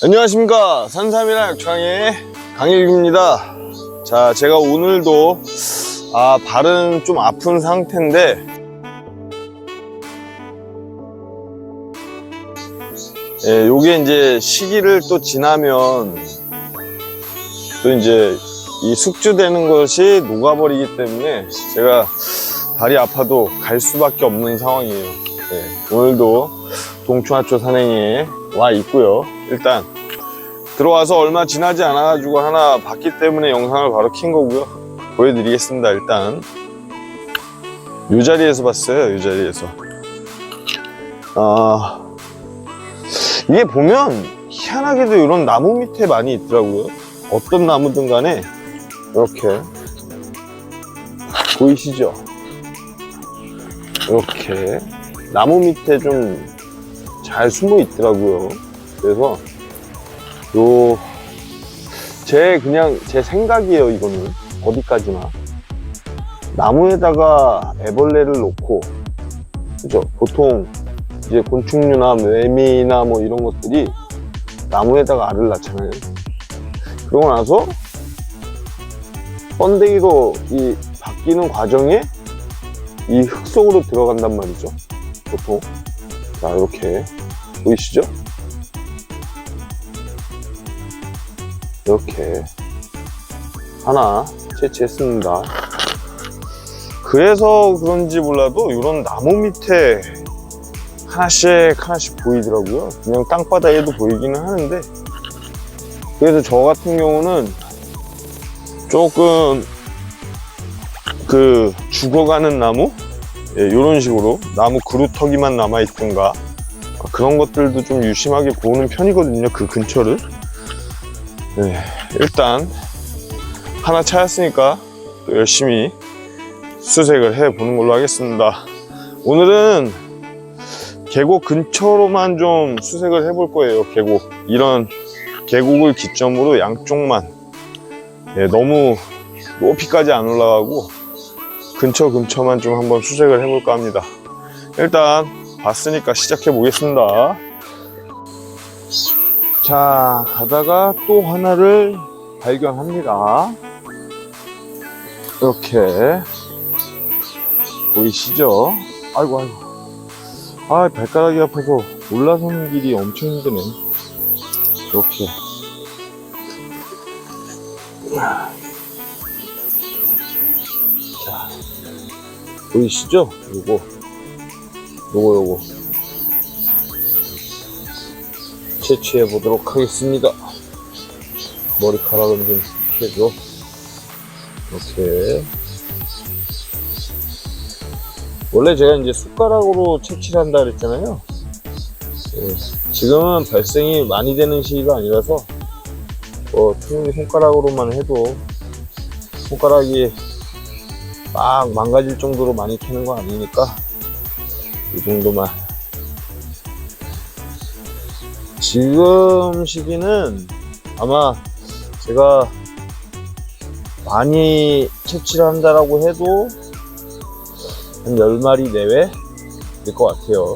안녕하십니까. 산삼이라 역창의 강일규입니다. 자 제가 오늘도 아 발은 좀 아픈 상태인데 예, 요게 이제 시기를 또 지나면 또 이제 이 숙주되는 것이 녹아버리기 때문에 제가 발이 아파도 갈 수밖에 없는 상황이에요. 예, 오늘도 동충하초 산행에 와 있고요. 일단 들어와서 얼마 지나지 않아 가지고 하나 봤기 때문에 영상을 바로 킨 거고요. 보여드리겠습니다 일단. 이 자리에서 봤어요 이 자리에서. 아 이게 보면 희한하게도 이런 나무 밑에 많이 있더라고요. 어떤 나무든 간에 이렇게 보이시죠? 이렇게 나무 밑에 좀 잘 숨어 있더라고요 그래서 요, 제 그냥 제 생각이에요, 이거는. 어디까지나. 나무에다가 애벌레를 놓고, 그죠? 보통 이제 곤충류나 매미나 뭐 이런 것들이 나무에다가 알을 낳잖아요. 그러고 나서 번데기로 이 바뀌는 과정에 이 흙 속으로 들어간단 말이죠. 보통. 자, 이렇게. 보이시죠? 이렇게 하나 채취했습니다. 그래서 그런지 몰라도 이런 나무 밑에 하나씩 하나씩 보이더라고요. 그냥 땅바닥에도 보이기는 하는데 그래서 저 같은 경우는 조금 그 죽어가는 나무 이런 식으로 나무 그루터기만 남아있던가 그런 것들도 좀 유심하게 보는 편이거든요. 그 근처를. 네, 일단 하나 찾았으니까 또 열심히 수색을 해 보는 걸로 하겠습니다. 오늘은 계곡 근처로만 좀 수색을 해볼 거예요. 계곡 이런 계곡을 기점으로 양쪽만 예, 너무 높이까지 안 올라가고 근처 근처만 좀 한번 수색을 해볼까 합니다. 일단 봤으니까 시작해 보겠습니다. 자, 가다가 또 하나를 발견합니다. 이렇게. 보이시죠? 아이고, 아이고. 아, 발가락이 아파서 올라서는 길이 엄청 힘드네. 이렇게. 자, 보이시죠? 요거. 요거, 요거. 채취해 보도록 하겠습니다. 머리카락은 좀 피해줘. 이렇게. 원래 제가 이제 숟가락으로 채취를 한다 그랬잖아요. 예, 지금은 발생이 많이 되는 시기가 아니라서, 뭐, 충분히 손가락으로만 해도, 손가락이 막 망가질 정도로 많이 캐는 거 아니니까, 이 정도만 지금 시기는 아마 제가 많이 채취를 한다라고 해도 한 10마리 내외 될 것 같아요.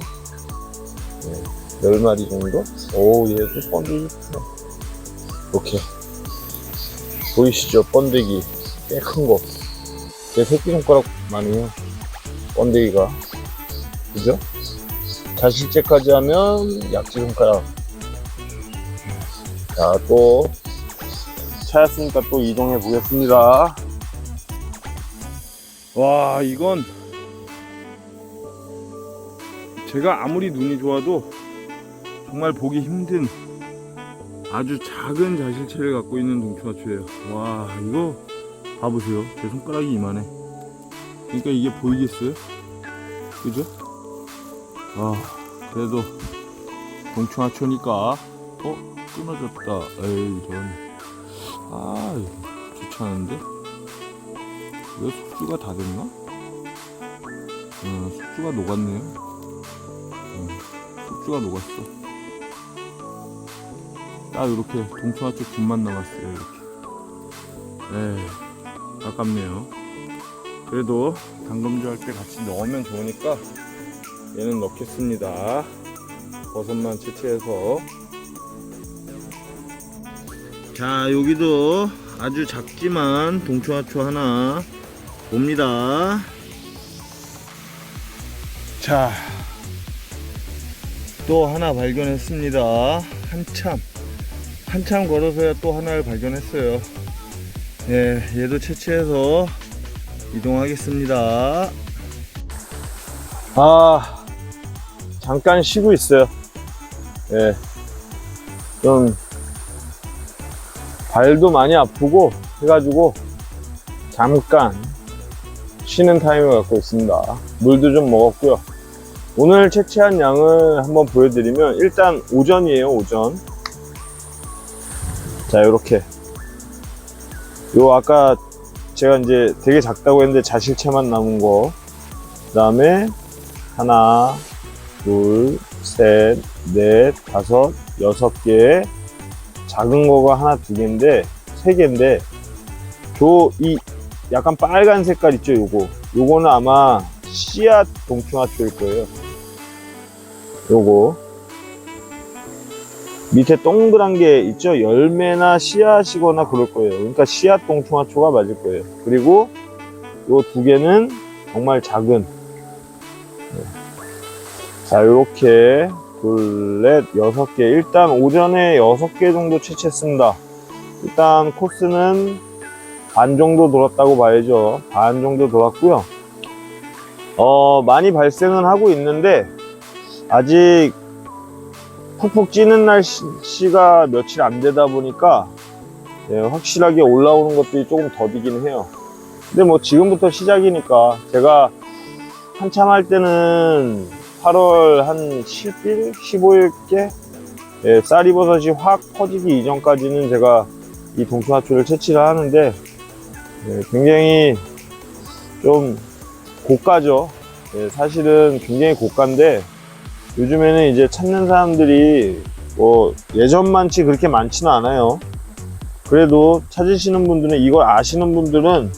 네, 10마리 정도? 오, 얘도 번데기. 이렇게. 보이시죠? 번데기. 꽤 큰 거. 제 새끼손가락만 해요. 번데기가. 그죠? 자실제까지 하면 약지 손가락. 자, 또 찾았으니까 또 이동해 보겠습니다. 와 이건 제가 아무리 눈이 좋아도 정말 보기 힘든 아주 작은 자실체를 갖고 있는 동충하초예요 와 이거 봐보세요 제 손가락이 이만해 그러니까 이게 보이겠어요? 그죠? 아 그래도 동충하초니까 어? 끊어졌다 에이 아 이거 좋지 않은데 왜 숙주가 다 됐나? 어, 숙주가 녹았네요. 어, 숙주가 녹았어. 딱 이렇게 동충하 쪽 뒷만 남았어요. 이렇게. 에이, 아깝네요. 그래도 당금주 할 때 같이 넣으면 좋으니까 얘는 넣겠습니다. 버섯만 채취해서. 자 여기도 아주 작지만 동초하초 하나 봅니다. 자 또 하나 발견했습니다. 한참 한참 걸어서야 또 하나를 발견했어요. 예 얘도 채취해서 이동하겠습니다. 아, 잠깐 쉬고 있어요. 예. 좀, 발도 많이 아프고 해가지고, 잠깐 쉬는 타임을 갖고 있습니다. 물도 좀 먹었고요. 오늘 채취한 양을 한번 보여드리면, 일단 오전이에요, 오전. 자, 요렇게. 요, 아까 제가 이제 되게 작다고 했는데 자실채만 남은 거. 그 다음에 하나, 둘, 셋, 넷, 다섯, 여섯 개. 작은 거가 하나, 두 개인데, 세 개인데, 저, 이, 약간 빨간 색깔 있죠, 요거. 요거는 아마 씨앗 동충하초일 거예요. 요거. 밑에 동그란 게 있죠? 열매나 씨앗이거나 그럴 거예요. 그러니까 씨앗 동충하초가 맞을 거예요. 그리고 요 두 개는 정말 작은 자, 요렇게 둘, 넷, 여섯 개. 일단 오전에 여섯 개 정도 채취했습니다. 일단 코스는 반 정도 돌았다고 봐야죠. 반 정도 돌았고요. 어, 많이 발생은 하고 있는데 아직 푹푹 찌는 날씨가 며칠 안 되다 보니까 예, 확실하게 올라오는 것들이 조금 더디긴 해요. 근데 뭐 지금부터 시작이니까 제가 한참 할 때는 8월 한 10일, 15일께 예, 쌀이버섯이 확 퍼지기 이전까지는 제가 이 동충하초를 채취를 하는데 예, 굉장히 좀 고가죠. 예, 사실은 굉장히 고가인데 요즘에는 이제 찾는 사람들이 뭐 예전만치 그렇게 많지는 않아요. 그래도 찾으시는 분들은 이걸 아시는 분들은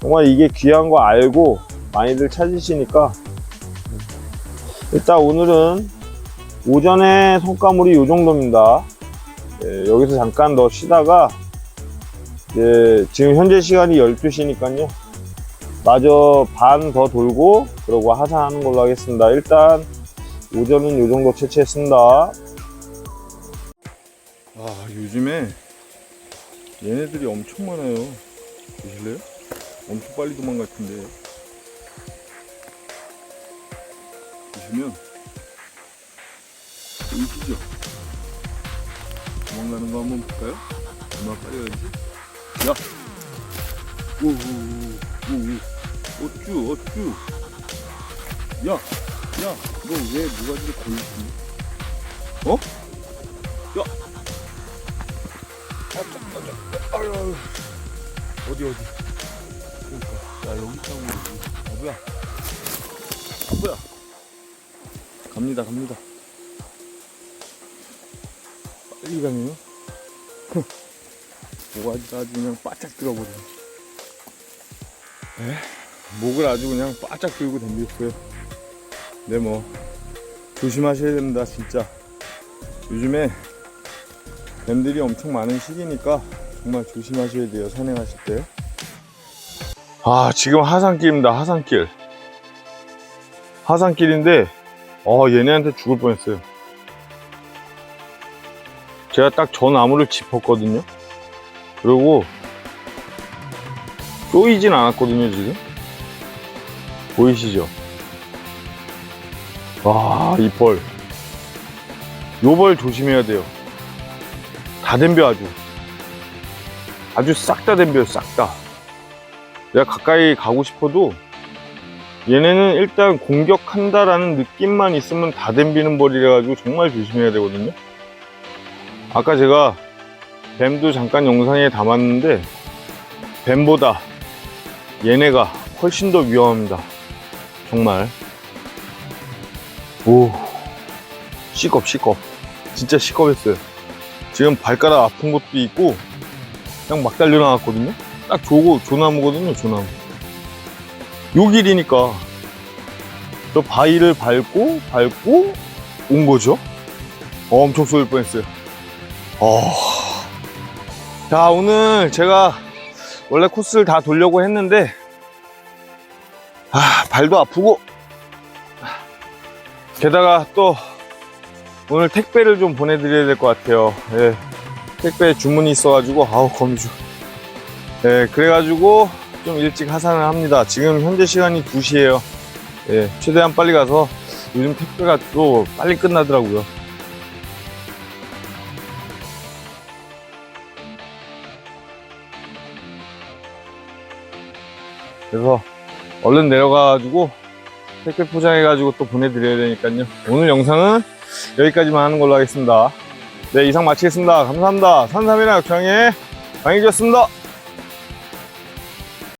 정말 이게 귀한 거 알고 많이들 찾으시니까 일단 오늘은 오전에 성과물이 이 정도입니다. 예, 여기서 잠깐 더 쉬다가 이제 지금 현재 시간이 12시니까요. 마저 반 더 돌고 그러고 하산하는 걸로 하겠습니다. 일단 오전은 이 정도 채취했습니다. 아 요즘에 얘네들이 엄청 많아요 보실래요? 엄청 빨리 도망갈 텐데 보시면 보이시죠? 도망가는 거 한번 볼까요? 얼마나 빨리 가는지 야! 오오오오 어쭈 어쭈 야! 야! 너왜 누가지를 걸리지? 어? 야! 아유, 아유. 어디 어디? 그러니까 야 여기 있다고 여기. 아 뭐야? 아 뭐야? 갑니다 갑니다. 빨리 가네요. 흥. 뭐가지가 아주 그냥 바짝 들어버리네. 에? 목을 아주 그냥 바짝 들고 덤볐어요. 근데 뭐 조심하셔야 됩니다 진짜. 요즘에 뱀들이 엄청 많은 시기니까 정말 조심하셔야 돼요 산행하실 때. 아, 지금 하산길입니다. 하산길. 하산길인데, 어, 얘네한테 죽을 뻔했어요. 제가 딱 저 나무를 짚었거든요. 그리고 쪼이진 않았거든요, 지금. 보이시죠? 와, 이 벌. 요벌 조심해야 돼요. 다 덤벼, 아주. 아주 싹다 덤벼요, 싹 다. 내가 가까이 가고 싶어도 얘네는 일단 공격한다라는 느낌만 있으면 다 덤비는 벌이라 가지고 정말 조심해야 되거든요. 아까 제가 뱀도 잠깐 영상에 담았는데 뱀보다 얘네가 훨씬 더 위험합니다. 정말. 오, 시겁 시겁. 진짜 시겁했어요. 지금 발가락 아픈 것도 있고 그냥 막 달려 나왔거든요. 딱 조고 조나무거든요, 조나무. 요 길이니까 저 바위를 밟고 밟고 온 거죠. 어, 엄청 쏠 뻔했어요. 어, 자, 오늘 제가 원래 코스를 다 돌려고 했는데, 아, 발도 아프고, 게다가 또 오늘 택배를 좀 보내드려야 될 것 같아요. 예, 택배 주문이 있어가지고, 아우, 거미줄. 예, 그래가지고 좀 일찍 하산을 합니다. 지금 현재 시간이 2시에요. 예, 최대한 빨리 가서 요즘 택배가 또 빨리 끝나더라고요. 그래서 얼른 내려가가지고 택배 포장해가지고 또 보내드려야 되니까요. 오늘 영상은 여기까지만 하는 걸로 하겠습니다. 네, 이상 마치겠습니다. 감사합니다. 산삼이랑 역창의 강희주였습니다.